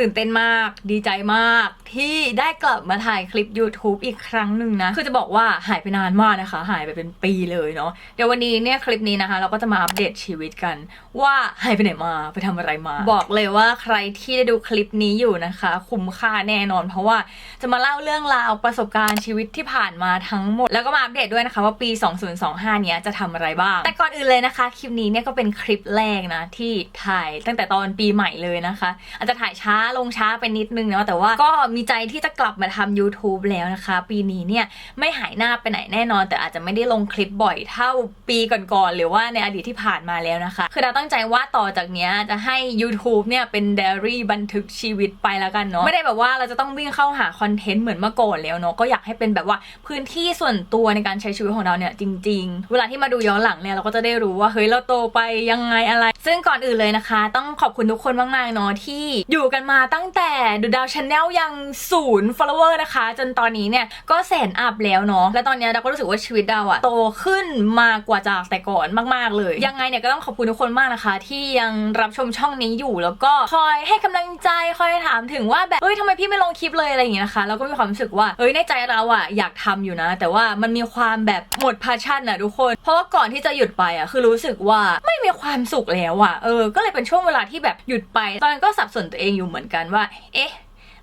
ตื่นเต้นมาก ดีใจมาก ที่ได้กลับมาถ่ายคลิป YouTube อีกครั้งหนึ่งนะ คือจะบอกว่าหายไปนานมากนะคะ หายไปเป็นปีเลยเนาะเดี๋ยววันนี้เนี่ยคลิปนี้นะคะ เราก็จะมาอัปเดตชีวิตกัน ว่าหายไปไหนมาไปทำอะไรมา บอกเลยว่าใครที่ได้ดูคลิปนี้อยู่นะคะ คุ้มค่าแน่นอน เพราะว่าจะมาเล่าเรื่องราวประสบการณ์ชีวิตที่ผ่านมาทั้งหมด แล้วก็มาอัปเดตด้วยนะคะ ว่าปี 2025 เนี้ยจะทำอะไรบ้าง แต่ก่อนอื่นเลยนะคะ คลิปนี้เนี่ยก็เป็นคลิปแรกนะที่ถ่ายตั้งแต่ตอนปีใหม่เลยนะคะ อาจจะถ่ายช้าลงช้าไปนิดนึงเนาะแต่ว่าก็มีใจที่จะกลับมาทำ YouTube แล้วนะคะ ปีนี้เนี่ยไม่หายหน้าไปไหนแน่นอน แต่อาจจะไม่ได้ลงคลิปบ่อยเท่าปีก่อนๆหรือว่าในอดีตที่ผ่านมาแล้วนะคะ คือเราตั้งใจว่าต่อจากเนี้ยจะให้ YouTube เนี่ยเป็นไดอรี่บันทึกชีวิตไปแล้วกันเนาะไม่ได้แบบว่าเราจะต้องวิ่งเข้าหาคอนเทนต์เหมือนเมื่อก่อนแล้วเนาะก็อยากให้เป็นแบบว่าพื้นที่ส่วนตัวในการใช้ชีวิตของเราเนี่ยจริง ๆ เวลาที่มาดูย้อนหลังเนี่ยเราก็จะได้รู้ว่าเฮ้ยเราโตไปยังไงอะไร ซึ่งก่อนอื่นเลยนะคะ ต้องขอบคุณทุกคนมากๆเนาะที่อยู่กันมาตั้งแต่ดูดาวชาแนลยังศูนย์ follower นะคะ จนตอนนี้เนี่ยก็แสนอัพแล้วเนาะและตอนนี้ยเราก็รู้สึกว่าชีวิตเราอะโตขึ้นมากกว่าจากแต่ก่อนมาก ๆ เลย ยังไงเนี่ยก็ต้องขอบคุณทุกคนมากนะคะ ที่ยังรับชมช่องนี้อยู่แล้วก็คอยให้กำลังใจคอยถามถึงว่าแบบเฮ้ยทำไมพี่ไม่ลงคลิปเลยอะไรอย่างเงี้ยนะคะแล้วก็มีความรู้สึกว่าเฮ้ยในใจเราอะอยากทำอยู่นะ แต่ว่ามันมีความแบบหมดพาชั่นอะทุกคน เพราะว่าก่อนที่จะหยุดไปอะคือรู้สึกว่าไม่มีความสุขแล้วอะเออก็เลยเป็นช่วงเวลาที่แบบหยุดไป ตอนนั้นก็สับสนตัวเองอยู่เหมือนือนกันว่า เอ๊ะ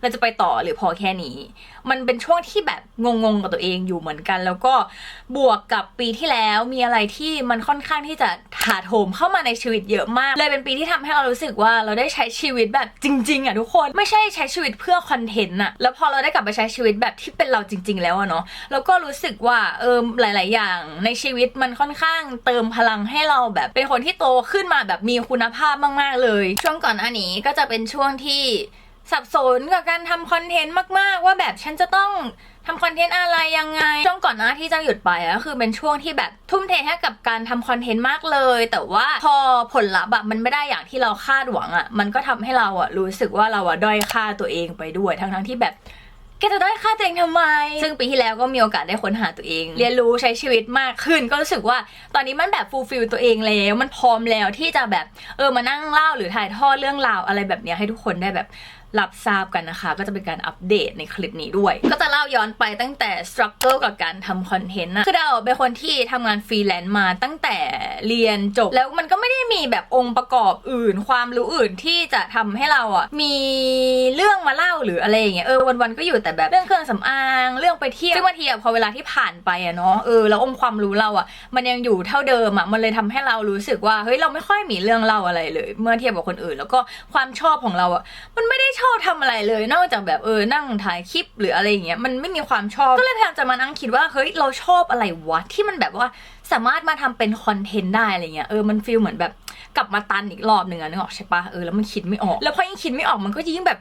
เราจะไปต่อหรือพอแค่นี้ มันเป็นช่วงที่แบบงงๆกับตัวเองอยู่เหมือนกัน แล้วก็บวกกับปีที่แล้วมีอะไรที่มันค่อนข้างที่จะถาโถมเข้ามาในชีวิตเยอะมาก เลยเป็นปีที่ทำให้เรารู้สึกว่าเราได้ใช้ชีวิตแบบจริงๆอะทุกคนไม่ใช่ใช้ชีวิตเพื่อคอนเทนต์อะแล้วพอเราได้กลับไปใช้ชีวิตแบบที่เป็นเราจริง ๆ แล้วอะเนาะแล้วก็รู้สึกว่าเออหลาย ๆ อย่างในชีวิตมันค่อนข้างเติมพลังให้เราแบบเป็นคนที่โตขึ้นมาแบบมีคุณภาพมาก ๆ เลย ช่วงก่อนอันนี้ก็จะเป็นช่วงที่ สับสนกับการทำคอนเทนต์มาก ๆ ว่าแบบฉันจะต้องทำคอนเทนต์อะไรยังไง ช่วงก่อนหน้าที่จะหยุดไปอะคือเป็นช่วงที่แบบทุ่มเทให้กับการทำคอนเทนต์มากเลย แต่ว่าพอผลลัพธ์อะมันไม่ได้อย่างที่เราคาดหวังอะมันก็ทำให้เราอะรู้สึกว่าเราอะด้อยค่าตัวเองไปด้วย ทั้งๆที่แบบแกจะด้อยค่าตัวเองทำไม ซึ่งปีที่แล้วก็มีโอกาสได้ค้นหาตัวเอง เรียนรู้ใช้ชีวิตมากขึ้น ก็รู้สึกว่าตอนนี้มันแบบฟูลฟิลตัวเองแล้ว มันพร้อมแล้วที่จะแบบเออมานั่งเล่าหรือถ่ายทอดเรื่องราวอะไรแบบเนี้ยให้ทุกคนได้แบบ รับทราบกันนะคะ ก็จะเป็นการอัปเดตในคลิปนี้ด้วย ก็จะเล่าย้อนไปตั้งแต่ struggle กับการทำคอนเทนต์นะคือเราเป็นคนที่ทำงานฟรีแลนซ์มาตั้งแต่เรียนจบ แล้วมันก็ไม่ได้มีแบบองค์ประกอบอื่น ความรู้อื่นที่จะทำให้เราอะมีเรื่องมาเล่าหรืออะไรอย่างเงี้ยเออวันๆก็อยู่แต่แบบเรื่องเครื่องสำอางเรื่องไปเที่ยวซึ่งบางทีอะพอเวลาที่ผ่านไปอะเนาะเออแล้วองค์ความรู้เราอะมันยังอยู่เท่าเดิมอะมันเลยทำให้เรารู้สึกว่าเฮ้ยเราไม่ค่อยมีเรื่องเล่าอะไรเลย เมื่อเทียบกับคนอื่น แล้วก็ความชอบของเราอะมันไม่ได้ชอบทำอะไรเลยนอกจากแบบเออนั่งถ่ายคลิปหรืออะไรอย่างเงี้ยมันไม่มีความชอบ ก็เลยพยายามจะมานั่งคิดว่าเฮ้ยเราชอบอะไรวะที่มันแบบว่าสามารถมาทำเป็นคอนเทนต์ได้อะไรเงี้ยเออมันฟีลเหมือนแบบกลับมาตันอีกรอบหนึ่งอะนึกออกใช่ปะเออแล้วมันคิดไม่ออก แล้วพอยิ่งคิดไม่ออกมันก็ยิ่งแบบ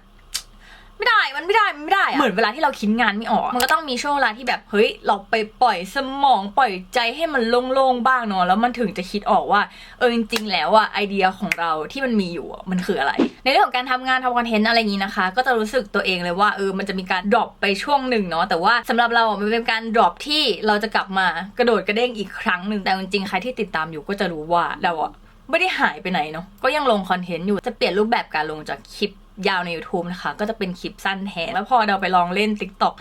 ไม่ได้มันไม่ได้มันไม่ได้อะเหมือนเวลาที่เราคิดงานไม่ออก มันก็ต้องมีช่วงเวลาที่แบบเฮ้ยเราไปปล่อยสมองปล่อยใจให้มันโล่งๆบ้างเนาะแล้วมันถึงจะคิดออกว่าเออจริงๆแล้วอะไอเดียของเราที่มันมีอยู่อะมันคืออะไร ในเรื่องของการทำงานทำคอนเทนต์อะไรอย่างนี้นะคะ ก็จะรู้สึกตัวเองเลยว่าเออมันจะมีการดรอปไปช่วงหนึ่งเนาะแต่ว่าสำหรับเราอะมันเป็นการดรอปที่เราจะกลับมากระโดดกระเด้งอีกครั้งหนึ่งแต่จริงๆใครที่ติดตามอยู่ก็จะรู้ว่าเราอะไม่ได้หายไปไหนเนาะก็ยังลงคอนเทนต์อยู่จะเปลี่ยนรูปแบบการลงจากคลิป ยาวใน YouTube นะคะ ก็จะเป็นคลิปสั้นแทนแล้วพอเราไปลองเล่น TikTok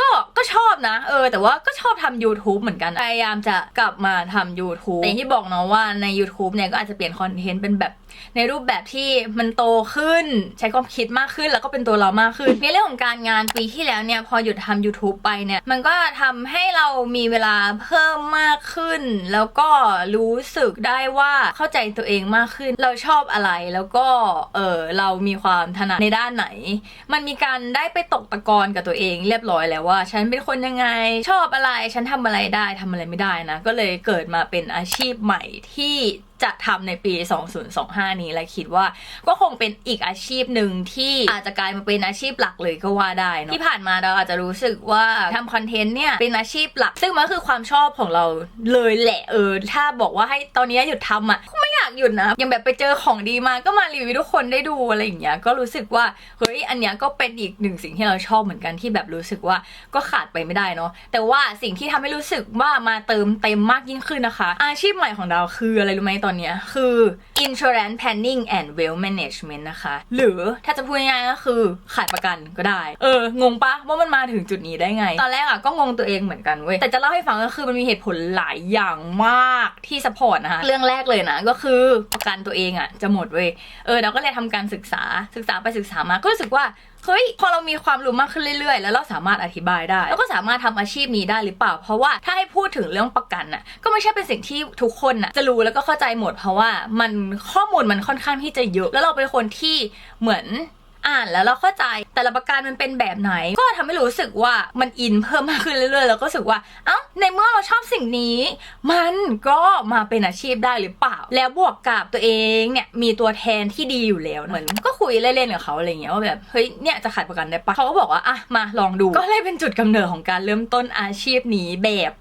ก็ก็ชอบนะ เออ แต่ว่าก็ชอบทำ YouTube เหมือนกัน พยายามจะกลับมาทำ YouTube แต่ที่บอกเนาะว่าใน YouTube เนี่ยก็อาจจะเปลี่ยนคอนเทนต์เป็นแบบ ในรูปแบบที่มันโตขึ้น ใช้ความคิดมากขึ้นแล้วก็เป็นตัวเรามากขึ้น ในเรื่องของการงานปีที่แล้วเนี่ยพอหยุดทำ YouTube ไปเนี่ย มันก็ทำให้เรามีเวลาเพิ่มมากขึ้น แล้วก็รู้สึกได้ว่าเข้าใจตัวเองมากขึ้น เราชอบอะไรแล้วก็เออเรามีความถนัดในด้านไหน มันมีการได้ไปตกตะกอนกับตัวเองเรียบร้อยแล้วว่า ฉันเป็นคนยังไงชอบอะไรฉันทำอะไรได้ทำอะไรไม่ได้นะก็เลยเกิดมาเป็นอาชีพใหม่ที่ จะทำในปี 2025 นี้และคิดว่าก็คงเป็นอีกอาชีพหนึ่งที่อาจจะกลายมาเป็นอาชีพหลักเลยก็ว่าได้เนอะที่ผ่านมาเราอาจจะรู้สึกว่าทำคอนเทนต์เนี่ยเป็นอาชีพหลัก ซึ่งมันคือความชอบของเราเลยแหละเออ ถ้าบอกว่าให้ตอนนี้หยุดทำอะก็ไม่อยากหยุดนะยังแบบไปเจอของดีมาก็มารีวิวทุกคนได้ดูอะไรอย่างเงี้ยก็รู้สึกว่าเฮ้ยอันเนี้ยก็เป็นอีกหนึ่งสิ่งที่เราชอบเหมือนกันที่แบบรู้สึกว่าก็ขาดไปไม่ได้เนาะแต่ว่าสิ่งที่ทำให้รู้สึกว่ามาเติมเต็มมากยิ่งขึ้นนะคะ อาชีพใหม่ของเราคืออะไรรู้ไหมตอนอนเนี้ยคือ insurance planning and wealth management นะคะ หรือถ้าจะพูดง่ายๆก็คือขายประกันก็ได้ เออ งงปะว่ามันมาถึงจุดนี้ได้ไง ตอนแรกอะก็งงตัวเองเหมือนกันเว้ย แต่จะเล่าให้ฟังก็คือมันมีเหตุผลหลายอย่างมากที่สปอร์ตนะคะ เรื่องแรกเลยนะ ก็คือประกันตัวเองอะจะหมดเว้ย เออเราก็เลยทำการศึกษาศึกษาไปศึกษามาก็รู้สึกว่า เฮ้ยพอเรามีความรู้มากขึ้นเรื่อยๆ แล้วเราสามารถอธิบายได้ แล้วก็สามารถทำอาชีพนี้ได้หรือเปล่า เพราะว่าถ้าให้พูดถึงเรื่องประกันน่ะก็ไม่ใช่เป็นสิ่งที่ทุกคนน่ะจะรู้แล้วก็เข้าใจหมด เพราะว่ามันข้อมูลมันค่อนข้างที่จะเยอะแล้วเราเป็นคนที่เหมือน อ่านแล้วเราเข้าใจแต่ละประกันมันเป็นแบบไหน ก็ทำให้รู้สึกว่ามันอินเพิ่มมากขึ้นเรื่อยๆ แล้วก็รู้สึกว่า เอ้าในเมื่อเราชอบสิ่งนี้ มันก็มาเป็นอาชีพได้หรือเปล่า แล้วบวกกับตัวเองเนี่ยมีตัวแทนที่ดีอยู่แล้วเหมือนก็คุยเล่นๆกับเขาอะไรเงี้ยว่าแบบเฮ้ยเนี่ยจะขายประกันได้ปะเขาก็บอกว่าอะมาลองดู ก็เลยเป็นจุดกำเนิดของการเริ่มต้นอาชีพนี้แบบ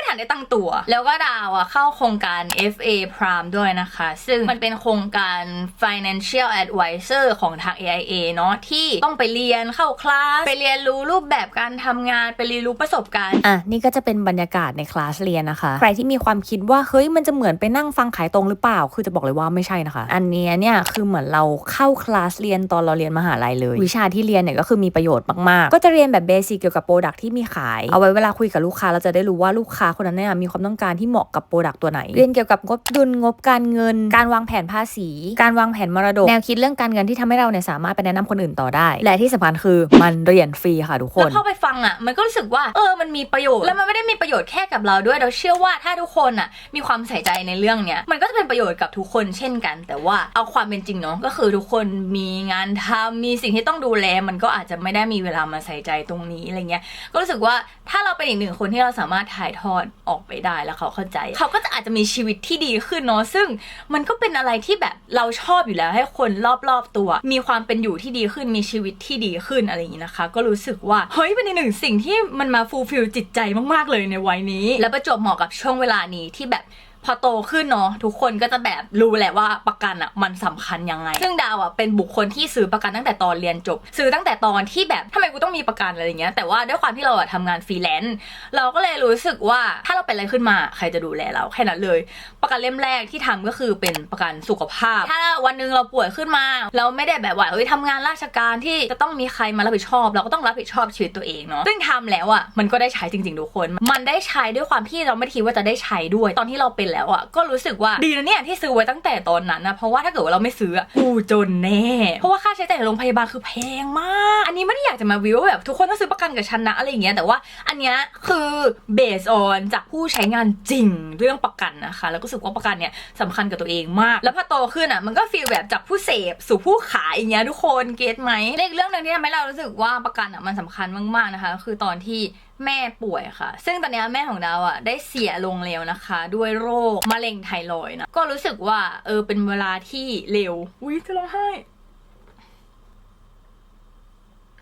ไม่ทันได้ตั้งตัว แล้วก็ดาวอะเข้าโครงการ FA Prime ด้วยนะคะ ซึ่งมันเป็นโครงการ Financial Advisor ของทาง AIA เนาะที่ต้องไปเรียนเข้าคลาส ไปเรียนรู้รูปแบบการทำงานไปเรียนรู้ประสบการณ์ อะ นี่ก็จะเป็นบรรยากาศในคลาสเรียนนะคะ ใครที่มีความคิดว่าเฮ้ยมันจะเหมือนไปนั่งฟังขายตรงหรือเปล่า คือจะบอกเลยว่าไม่ใช่นะคะ อันเนี้ยเนี่ยคือเหมือนเราเข้าคลาสเรียนตอนเราเรียนมหาลัยเลย วิชาที่เรียนเนี่ยก็คือมีประโยชน์มากๆ ก็จะเรียนแบบเบสิกเกี่ยวกับโปรดักที่มีขาย เอาไว้เวลาคุยกับลูกค้าเราจะได้รู้ว่าลูกค้าคนนั้นเนี่ยมีความต้องการที่เหมาะกับโปรดักตัวไหน เรียนเกี่ยวกับงบดุลงบการเงิน การวางแผนภาษี การวางแผนมรดก แนวคิดเรื่องการเงินที่ทำให้เราเนี่ยสามารถไปแนะนำคนอื่นต่อได้ และที่สำคัญคือมันเรียนฟรีค่ะทุกคแล้วนพอไปฟังอะมันก็รู้สึกว่าเออมันมีประโยชน์แล้วมันไม่ได้มีประโยชน์แค่กับเราด้วยเราเชื่อว่าถ้าทุกคนอะมีความใส่ใจในเรื่องเนี้ยมันก็จะเป็นประโยชน์กับทุกคนเช่นกัน แต่ว่าเอาความเป็นจริงเนาะก็คือทุกคนมีงานทำมีสิ่งที่ต้องดูแล มันก็อาจจะไม่ได้มีเวลามาใส่ใจตรงนี้อะไรเงี้ยก็รู้สึกว่าถ้าเราเป็นอีกหนึ่งคนที่เราสามารถถ่ายทอดออกไปได้แล้วเขาเข้าใจ เขาก็จะอาจจะมีชีวิตที่ดีขึ้นเนาะซึ่งมันก็เป็นอะไรที่แบบเราชอบอยู่แล้วให้คนรอบๆตัว มีความเป็นอยู่ที่ดีขึ้นมีชีวิตที่ดีขึ้นอะไรอย่างนี้นะคะ ก็รู้สึกว่าเฮ้ยเป็นอีกหนึ่งสิ่งที่มันมาฟูลฟิลจิตใจมากๆเลยในวัยนี้ และประจวบเหมาะกับช่วงเวลานี้ที่แบบ พอโตขึ้นเนาะทุกคนก็จะแบบรู้แหละว่าประกันอะมันสำคัญยังไง ซึ่งดาวอะเป็นบุคคลที่ซื้อประกันตั้งแต่ตอนเรียนจบ ซื้อตั้งแต่ตอนที่แบบทำไมกูต้องมีประกันอะไรอย่างเงี้ยแต่ว่าด้วยความที่เราอะทำงานฟรีแลนซ์เราก็เลยรู้สึกว่าถ้าเราเป็นอะไรขึ้นมาใครจะดูแลเราแค่นั้นเลย ประกันเล่มแรกที่ทำก็คือเป็นประกันสุขภาพ ถ้าวันนึงเราป่วยขึ้นมา เราไม่ได้แบบว่าเฮ้ยทำงานราชการที่จะต้องมีใครมารับผิดชอบ เราก็ต้องรับผิดชอบชีวิตตัวเองเนาะซึ่งทำแล้วอะมันก็ได้ใช้จริง ๆ ทุกคน มันได้ใช้ด้วยความที่เราไม่คิดว่าจะได้ใช้ด้วย ตอนที่เราเป็นแล้วอะก็รู้สึกว่าดีนะเนี่ยที่ซื้อไว้ตั้งแต่ตอนนั้นนะเพราะว่าถ้าเกิดว่าเราไม่ซื้ออะกูจนแน่ เพราะว่าค่าใช้จ่ายโรงพยาบาลคือแพงมาก อันนี้ไม่ได้อยากจะมาวิวแบบทุกคนต้องซื้อประกันกับฉันนะอะไรอย่างเงี้ยแต่ว่าอันเนี้ยคือเบสออนจากผู้ใช้งานจริงเรื่องประกันนะคะ แล้วก็รู้สึกว่าประกันเนี่ยสำคัญกับตัวเองมาก แล้วพอโตขึ้นอะมันก็ฟีลแบบจากผู้เสพสู่ผู้ขายอย่างเงี้ยทุกคนเก็ตไหมเลขเรื่องหนึ่งที่ทำให้เรารู้สึกว่าประกันอะมันสำคัญมากๆนะคะ คือตอนที่ แม่ป่วยค่ะ ซึ่งตอนเนี้ยแม่ของดาวอะได้เสียลงแล้วนะคะ ด้วยโรคมะเร็งไทรอยด์นะ ก็รู้สึกว่าเออเป็นเวลาที่เร็ว อุ้ยจะร้องไห้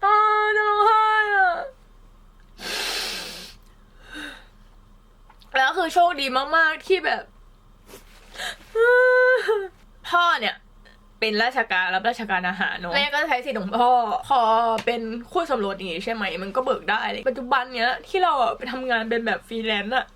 อ้าวจะร้องไห้อะแล้วคือโชคดีมาก ๆ ที่แบบ พ่อเนี่ย เป็นราชการรับราชการอาหารเนาะแม่ก็ใช้สิทธิ์ของพ่อ พอเป็นคู่สมรสอย่างงี้ใช่ไหม มันก็เบิกได้เลยปัจจุบันเนี้ยที่เราอะไปทำงานเป็นแบบฟรีแลนซ์อะ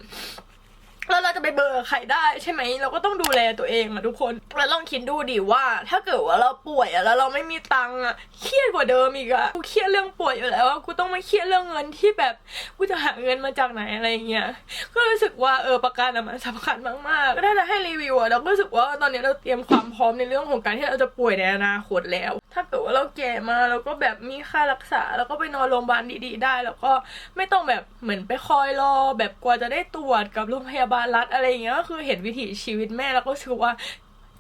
แล้วเราจะไปเบอร์ใครได้ใช่ไหม เราก็ต้องดูแลตัวเองอะทุกคนแล้วลองคิดดูดิว่า ถ้าเกิดว่าเราป่วยอะแล้วเราไม่มีตังค์อะเครียดกว่าเดิมอีกอะกูเครียดเรื่องป่วยอยู่แล้วกูต้องมาเครียดเรื่องเงินที่แบบกูจะหาเงินมาจากไหนอะไรเงี้ยก็รู้สึกว่าเออประกันอะมันสำคัญมากๆก็ถ้าจะให้รีวิวอะเราก็รู้สึกว่าตอนนี้เราเตรียมความพร้อมในเรื่องของการที่เราจะป่วยในอนาคตแล้ว ถ้าเกิดว่าเราแก่มาเราก็แบบมีค่ารักษา แล้วก็ไปนอนโรงพยาบาลดี ๆ ได้ แล้วก็ไม่ต้องแบบเหมือนไปคอยรอแบบกว่าจะได้ตรวจกับโรงพยาบาลรัฐอะไรเงี้ยก็คือเห็นวิถีชีวิตแม่แล้วก็รู้สึกว่า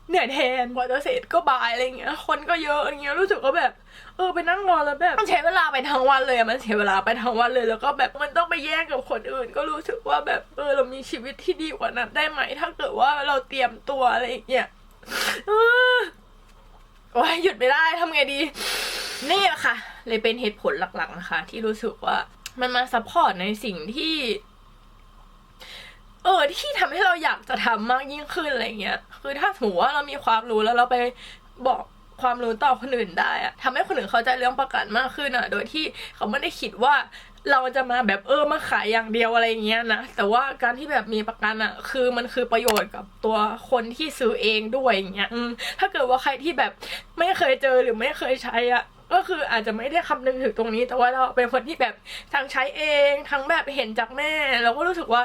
เหนื่อยแทนกว่าจะเสร็จก็บ่ายอะไรเงี้ย คนก็เยอะอย่างเงี้ยรู้สึกว่าแบบ เออไปนั่งรอแล้วแบบมันใช้เวลาไปทั้งวันเลยมันเสียเวลาไปทั้งวันเลยแล้วก็แบบมันต้องไปแย่งกับคนอื่น ก็รู้สึกว่าแบบเออเรามีชีวิตที่ดีกว่านั้นได้ไหมถ้าเกิดว่าเราเตรียมตัวอะไรเงี้ยโอ้ยหยุดไม่ได้ทำไงดี นี่แหละค่ะ เลยเป็นเหตุผลหลักๆนะคะ ที่รู้สึกว่ามันมาซัพพอร์ตในสิ่งที่ เออที่ทำให้เราอยากจะทำมากยิ่งขึ้นอะไรเงี้ย คือถ้าสมมติว่าเรามีความรู้แล้วเราไปบอกความรู้ต่อคนอื่นได้อะทำให้คนอื่นเข้าใจเรื่องประกันมากขึ้นอะโดยที่เขาไม่ได้คิดว่าเราจะมาแบบเออมาขายอย่างเดียวอะไรเงี้ยนะ แต่ว่าการที่แบบมีประกันอะคือมันคือประโยชน์กับตัวคนที่ซื้อเองด้วยอย่างเงี้ยถ้าเกิดว่าใครที่แบบไม่เคยเจอหรือไม่เคยใช้อะก็คืออาจจะไม่ได้คำนึงถึงตรงนี้ แต่ว่าเราเป็นคนที่แบบทั้งใช้เองทั้งแบบเห็นจากแม่เราก็รู้สึกว่า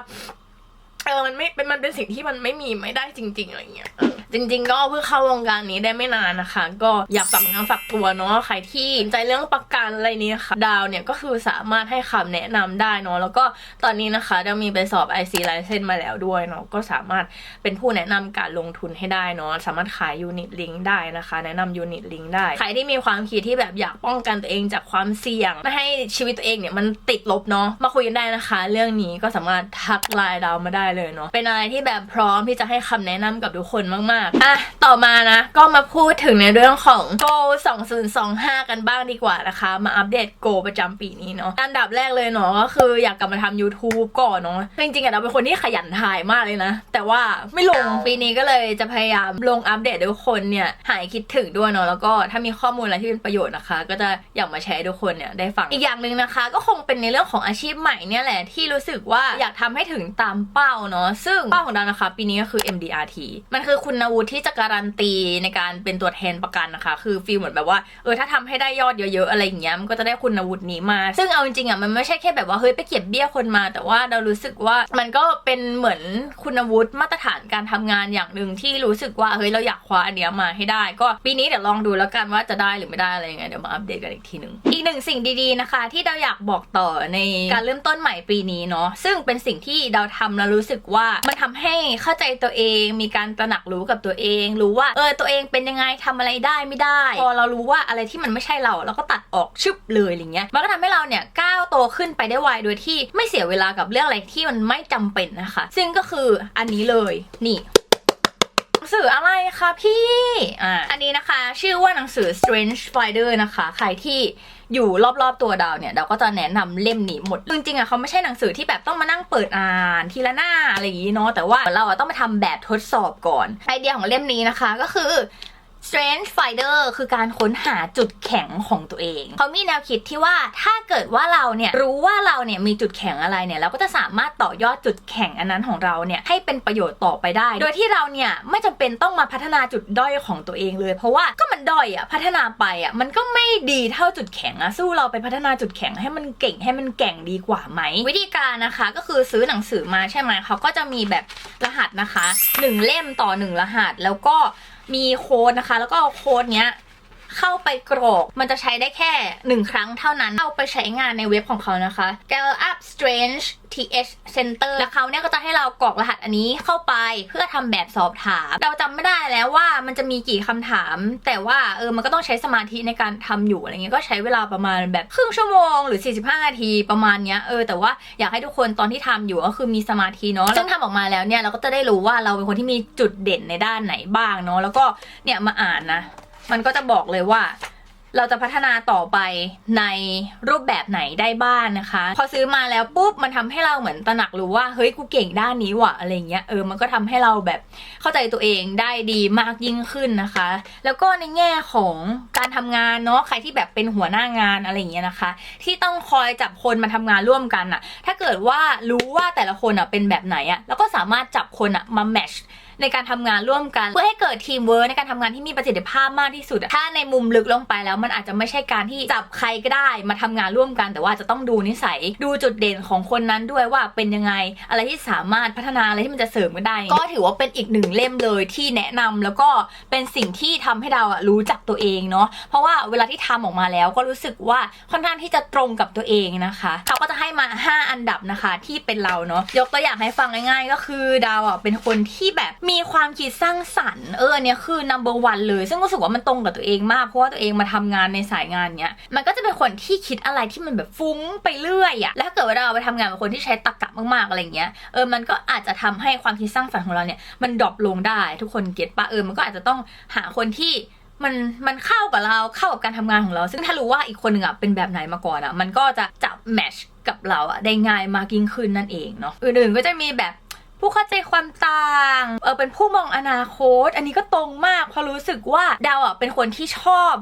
เออมันไม่เป็นมันเป็นสิ่งที่มันไม่มีไม่ได้จริง ๆอะไรเงี้ยจริง ๆ ก็เพิ่งเข้าวงการนี้ได้ไม่นานนะคะ ก็อยากฝากงานฝากตัวเนาะใครที่สนใจเรื่องประกันอะไรนี้ค่ะ ดาวเนี่ยก็คือสามารถให้คำแนะนำได้เนาะแล้วก็ตอนนี้นะคะดาวมีไปสอบ IC license มาแล้วด้วยเนาะก็สามารถเป็นผู้แนะนำการลงทุนให้ได้เนาะสามารถขาย unit link ได้นะคะ แนะนำ unit link ได้ใครที่มีความคิดที่แบบอยากป้องกันตัวเองจากความเสี่ยงไม่ให้ชีวิตตัวเองเนี่ยมันติดลบเนาะมาคุยกันได้นะคะ เรื่องนี้ก็สามารถทักไลน์ดาวมาได้เลยเนาะเป็นอะไรที่แบบพร้อมที่จะให้คำแนะนำกับทุกคนมากๆอะต่อมานะ ก็มาพูดถึงในเรื่องของ Go 2025 กันบ้างดีกว่านะคะ มาอัปเดต Go ประจำปีนี้เนาะอันดับแรกเลยเนาะก็คืออยากกลับมาทำ YouTube ก่อนเนาะจริงๆอะเราเป็นคนที่ขยันถ่ายมากเลยนะ แต่ว่าไม่ลงปีนี้ก็เลยจะพยายามลงอัปเดตทุกคนเนี่ยหายคิดถึงด้วยเนาะแล้วก็ถ้ามีข้อมูลอะไรที่เป็นประโยชน์นะคะ ก็จะอยากมาแชร์ทุกคนเนี่ยได้ฟังอีกอย่างหนึ่งนะคะ ก็คงเป็นในเรื่องของอาชีพใหม่เนี่ยแหละที่รู้สึกว่าอยากทำให้ถึงตามเป้าเนาะซึ่งเป้าของเรานะคะ ปีนี้ก็คือ MDRT มันคือคุณวุฒิที่จะการันตีในการเป็นตัวแทนประกันนะคะ คือฟีลเหมือนแบบว่าเออถ้าทำให้ได้ยอดเยอะๆอะไรอย่างเงี้ยมันก็จะได้คุณวุฒินี้มา ซึ่งเอาจริงๆอะมันไม่ใช่แค่แบบว่าเฮ้ยไปเก็บเบี้ยคนมา แต่ว่าเรารู้สึกว่ามันก็เป็นเหมือนคุณวุฒิมาตรฐานการทำงานอย่างหนึ่งที่รู้สึกว่าเฮ้ยเราอยากคว้าอันเนี้ยมาให้ได้ ก็ปีนี้เดี๋ยวลองดูแล้วกันว่าจะได้หรือไม่ได้อะไรยังไงเดี๋ยวมาอัปเดตกันอีกทีหนึ่งอีกหนึ่งสิ่งดีๆนะคะ ที่เราอยากบอกต่อในการเริ่มต้นใหม่ปีนี้เนาะซึ่งเป็นสิ่งที่เราทำแล้วรู้สึกว่ามันทำให้เข้าใจตัวเองมีการตระหนักรู้กับตัวเอง รู้ว่าเออตัวเองเป็นยังไงทำอะไรได้ไม่ได้ พอเรารู้ว่าอะไรที่มันไม่ใช่เราเราก็ตัดออกชึบเลยอะไรเงี้ยมันก็ทำให้เราเนี่ยก้าวโตขึ้นไปได้ไวโดยที่ไม่เสียเวลากับเรื่องอะไรที่มันไม่จำเป็นนะคะ ซึ่งก็คืออันนี้เลยนี่หนังสืออะไรคะพี่ อ่า อันนี้นะคะ ชื่อว่าหนังสือ Strange Spider นะคะ ใครที่ อยู่รอบๆตัวดาวเนี่ยดาวก็จะแนะนำเล่มนี้หมดจริงๆอะเขาไม่ใช่หนังสือที่แบบต้องมานั่งเปิดอ่านทีละหน้าอะไรอย่างนี้เนาะแต่ว่าเราอะต้องมาทำแบบทดสอบก่อนไอเดียของเล่มนี้นะคะก็คือ Strange Finder คือการค้นหาจุดแข็งของตัวเอง เขามีแนวคิดที่ว่าถ้าเกิดว่าเราเนี่ยรู้ว่าเราเนี่ยมีจุดแข็งอะไรเนี่ยเราก็จะสามารถต่อยอดจุดแข็งอันนั้นของเราเนี่ยให้เป็นประโยชน์ต่อไปได้ โดยที่เราเนี่ยไม่จำเป็นต้องมาพัฒนาจุดด้อยของตัวเองเลย เพราะว่าก็มันด้อยอะพัฒนาไปอะมันก็ไม่ดีเท่าจุดแข็งอะสู้เราไปพัฒนาจุดแข็งให้มันเก่งให้มันแก่งดีกว่าไหม วิธีการนะคะก็คือซื้อหนังสือมาใช่ไหมเขาก็จะมีแบบรหัสนะคะหนึ่งเล่มต่อหนึ่งรหัสแล้วก็ มีโค้ดนะคะ แล้วก็เอาโค้ดเนี้ย เข้าไปกรอก มันจะใช้ได้แค่หนึ่งครั้งเท่านั้น เอาไปใช้งานในเว็บของเขานะคะ Gal Up Strange TH Center แล้วเขาเนี่ยก็จะให้เรากรอกรหัสอันนี้เข้าไปเพื่อทำแบบสอบถาม เราจำไม่ได้แล้วว่ามันจะมีกี่คำถาม แต่ว่าเออมันก็ต้องใช้สมาธิในการทำอยู่อะไรเงี้ยก็ใช้เวลาประมาณแบบครึ่งชั่วโมงหรือ 45 นาทีประมาณเนี้ยเออแต่ว่าอยากให้ทุกคนตอนที่ทำอยู่ก็คือมีสมาธิเนาะซึ่งทำออกมาแล้วเนี่ยเราก็จะได้รู้ว่าเราเป็นคนที่มีจุดเด่นในด้านไหนบ้างเนาะแล้วก็เนี่ยมาอ่านนะ มันก็จะบอกเลยว่า เราจะพัฒนาต่อไปในรูปแบบไหนได้บ้างนะคะ พอซื้อมาแล้วปุ๊บมันทำให้เราเหมือนตระหนักรู้ว่าเฮ้ยกูเก่งด้านนี้ว่ะอะไรเงี้ยเออมันก็ทำให้เราแบบเข้าใจตัวเองได้ดีมากยิ่งขึ้นนะคะ แล้วก็ในแง่ของการทำงานเนาะใครที่แบบเป็นหัวหน้างานอะไรเงี้ยนะคะ ที่ต้องคอยจับคนมาทำงานร่วมกันอะถ้าเกิดว่ารู้ว่าแต่ละคนอะเป็นแบบไหนอะแล้วก็สามารถจับคนอะมาแมช ในการทำงานร่วมกัน เพื่อให้เกิดทีมเวิร์ในการทำงานที่มีประสิทธิภาพมากที่สุด ถ้าในมุมลึกลงไปแล้วมันอาจจะไม่ใช่การที่จับใครก็ได้มาทำงานร่วมกัน แต่ว่าจะต้องดูนิสัยดูจุดเด่นของคนนั้นด้วยว่าเป็นยังไงอะไรที่สามารถพัฒนาอะไรที่มันจะเสริมกันได้ ก็ถือว่าเป็นอีกหนึ่งเล่มเลยที่แนะนำแล้วก็เป็นสิ่งที่ทำให้เราอะรู้จักตัวเองเนาะเพราะว่าเวลาที่ทำออกมาแล้วก็รู้สึกว่าค่อนข้างที่จะตรงกับตัวเองนะคะเขาก็จะให้มา 5 อันดับนะคะที่เป็นเราเนาะยกตัวอย่างให้ฟังง่ายๆ ก็คือดาวอะเป็นคนที่แบบมีความคิดสร้างสรรค์เออเนี่ยคือ number one เลย ซึ่งรู้สึกว่ามันตรงกับตัวเองมาก เพราะว่าตัวเองมาทำงานในสายงานเนี้ย มันก็จะเป็นคนที่คิดอะไรที่มันแบบฟุ้งไปเรื่อยอะแล้วถ้าเกิดว่าเราไปทำงานกับคนที่ใช้ตรรกะมากๆอะไรเงี้ย เออ มันก็อาจจะทำให้ความคิดสร้างสรรค์ของเราเนี่ย มันดรอปลงได้ ทุกคนเก็ตปะเออ มันก็อาจจะต้องหาคนที่มันมันเข้ากับเราเข้ากับการทำงานของเรา ซึ่งถ้ารู้ว่าอีกคนหนึ่งอะเป็นแบบไหนมาก่อนอะ มันก็จะจับแมชกับเราอะได้ง่ายมากยิ่งขึ้นนั่นเองเนาะอื่นๆก็จะมีแบบ ผู้เข้าใจความต่างเออเป็นผู้มองอนาคต อันนี้ก็ตรงมากเพราะรู้สึกว่าดาวอะเป็นคนที่ชอบ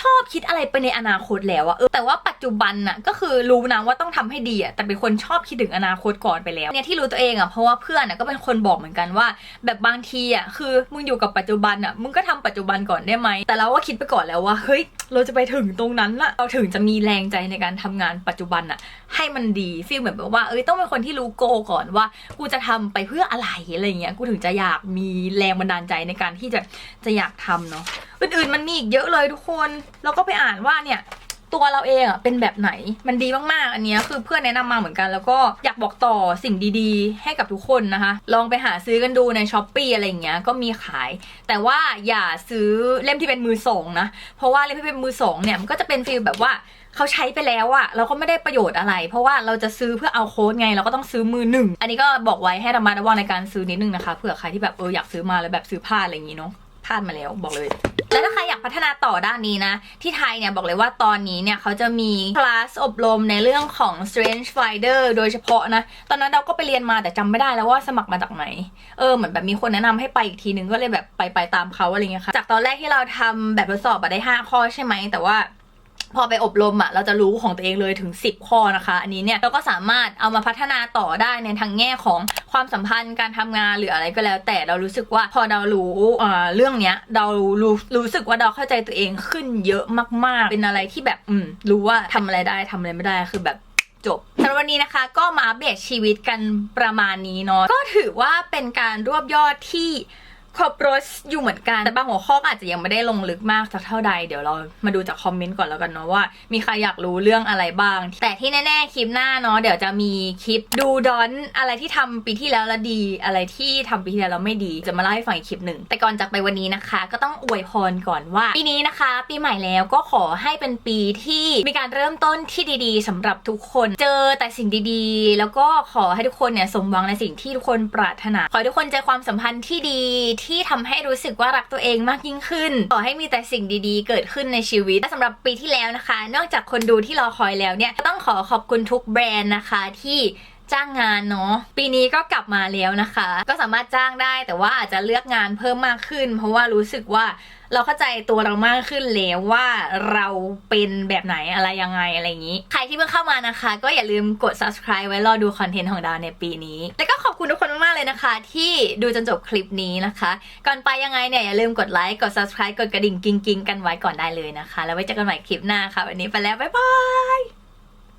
ชอบคิดอะไรไปในอนาคตแล้วอะเออแต่ว่าปัจจุบันน่ะก็คือรู้นะว่าต้องทำให้ดีอะแต่เป็นคนชอบคิดถึงอนาคตก่อนไปแล้วเนี่ยที่รู้ตัวเองอะเพราะว่าเพื่อนอะก็เป็นคนบอกเหมือนกันว่า แบบบางทีอะคือมึงอยู่กับปัจจุบันอะมึงก็ทำปัจจุบันก่อนได้ไหมแต่เราก็คิดไปก่อนแล้วว่าเฮ้ยเราจะไปถึงตรงนั้นอะเราถึงจะมีแรงใจในการทำงานปัจจุบันอะให้มันดีฟีลเหมือนแบบว่าเอ้ยต้องเป็นคนที่รู้โกก่อนว่า กูจะทำไปเพื่ออะไรอะไรเงี้ยกูถึงจะอยากมีแรงบันดาลใจในการที่จะจะอยากทำเนาะอื่นๆมันมีอีกเยอะเลยทุกคนเราก็ไปอ่านว่าเนี่ยตัวเราเองอะเป็นแบบไหนมันดีมากๆ อันนี้คือเพื่อนแนะนำมาเหมือนกัน แล้วก็อยากบอกต่อสิ่งดีๆ ให้กับทุกคนนะคะ ลองไปหาซื้อกันดูในช้อปปีอะไรอย่างเงี้ยก็มีขาย แต่ว่าอย่าซื้อเล่มที่เป็นมือสองนะ เพราะว่าเล่มที่เป็นมือสองเนี่ยมันก็จะเป็นฟีลแบบว่าเขาใช้ไปแล้วอะเราก็ไม่ได้ประโยชน์อะไร เพราะว่าเราจะซื้อเพื่อเอาโค้ดไงเราก็ต้องซื้อมือหนึ่งอันนี้ก็บอกไว้ให้ระมัดระวังในการซื้อนิดนึงนะคะเผื่อใครที่แบบเอออยากซื้อมาแล้วแบบซื้อพลาดอะไรอย่างงี้เนาะพลาดมาแล้วบอกเลย แล้วถ้าใครอยากพัฒนาต่อด้านนี้นะ ที่ไทยเนี่ยบอกเลยว่าตอนนี้เนี่ยเขาจะมีคลาสอบรมในเรื่องของ Strange Finder โดยเฉพาะนะ ตอนนั้นเราก็ไปเรียนมาแต่จำไม่ได้แล้วว่าสมัครมาจากไหน เออเหมือนแบบมีคนแนะนำให้ไปอีกทีนึงก็เลยแบบไปไปตามเขาอะไรเงี้ยค่ะ จากตอนแรกที่เราทำแบบทดสอบได้ 5 ข้อใช่ไหมแต่ว่า พอไปอบรมอะเราจะรู้ของตัวเองเลยถึง 10 ข้อนะคะ อันนี้เนี่ยเราก็สามารถเอามาพัฒนาต่อได้ในทางแง่ของความสัมพันธ์การทำงานหรืออะไรก็แล้ว แต่เรารู้สึกว่าพอเรารู้เอ่อเรื่องเนี้ยเรารู้รู้สึกว่าเราเข้าใจตัวเองขึ้นเยอะมาก ๆ เป็นอะไรที่แบบอืมรู้ว่าทำอะไรได้ทำอะไรไม่ได้คือแบบจบสำหรับวันนี้นะคะก็มาเดตชีวิตกันประมาณนี้เนาะก็ถือว่าเป็นการรวบยอดที่ ครบรสอยู่เหมือนกัน แต่บางหัวข้ออาจจะยังไม่ได้ลงลึกมากสักเท่าใด เดี๋ยวเรามาดูจากคอมเมนต์ก่อนแล้วกันเนาะว่า มีใครอยากรู้เรื่องอะไรบ้าง แต่ที่แน่ๆคลิปหน้าเนาะเดี๋ยวจะมีคลิปดูดอนอะไรที่ทำปีที่แล้วแล้วดี อะไรที่ทำปีที่แล้วแล้วไม่ดี จะมาเล่าให้ฟังอีกคลิปหนึ่ง แต่ก่อนจากไปวันนี้นะคะ ก็ต้องอวยพรก่อนว่าปีนี้นะคะ ปีใหม่แล้วก็ขอให้เป็นปีที่มีการเริ่มต้นที่ดีๆสำหรับทุกคน เจอแต่สิ่งดีๆ แล้วก็ขอให้ทุกคนเนี่ยสมหวังในสิ่งที่ทุกคนปรารถนา ขอให้ทุกคนเจอความสัมพันธ์ที่ดีที่ทำให้รู้สึกว่ารักตัวเองมากยิ่งขึ้น ขอให้มีแต่สิ่งดีๆ เกิดขึ้นในชีวิตและสำหรับปีที่แล้วนะคะ นอกจากคนดูที่รอคอยแล้วเนี่ยต้องขอขอบคุณทุกแบรนด์นะคะที่ จ้างงานเนาะปีนี้ก็กลับมาแล้วนะคะ ก็สามารถจ้างได้แต่ว่าอาจจะเลือกงานเพิ่มมากขึ้น เพราะว่ารู้สึกว่าเราเข้าใจตัวเรามากขึ้นแล้วว่าเราเป็นแบบไหนอะไรยังไงอะไรอย่างนี้ ใครที่เพิ่งเข้ามานะคะ ก็อย่าลืมกด subscribe ไว้รอดูคอนเทนต์ของดาวในปีนี้ แล้วก็ขอบคุณทุกคนมากๆเลยนะคะ ที่ดูจนจบคลิปนี้นะคะ ก่อนไปยังไงเนี่ยอย่าลืมกดไลค์กด subscribe กดกระดิ่งกิ้งๆกันไว้ก่อนได้เลยนะคะ แล้วไว้เจอกันใหม่คลิปหน้าค่ะวันนี้ไปแล้วบ๊ายบาย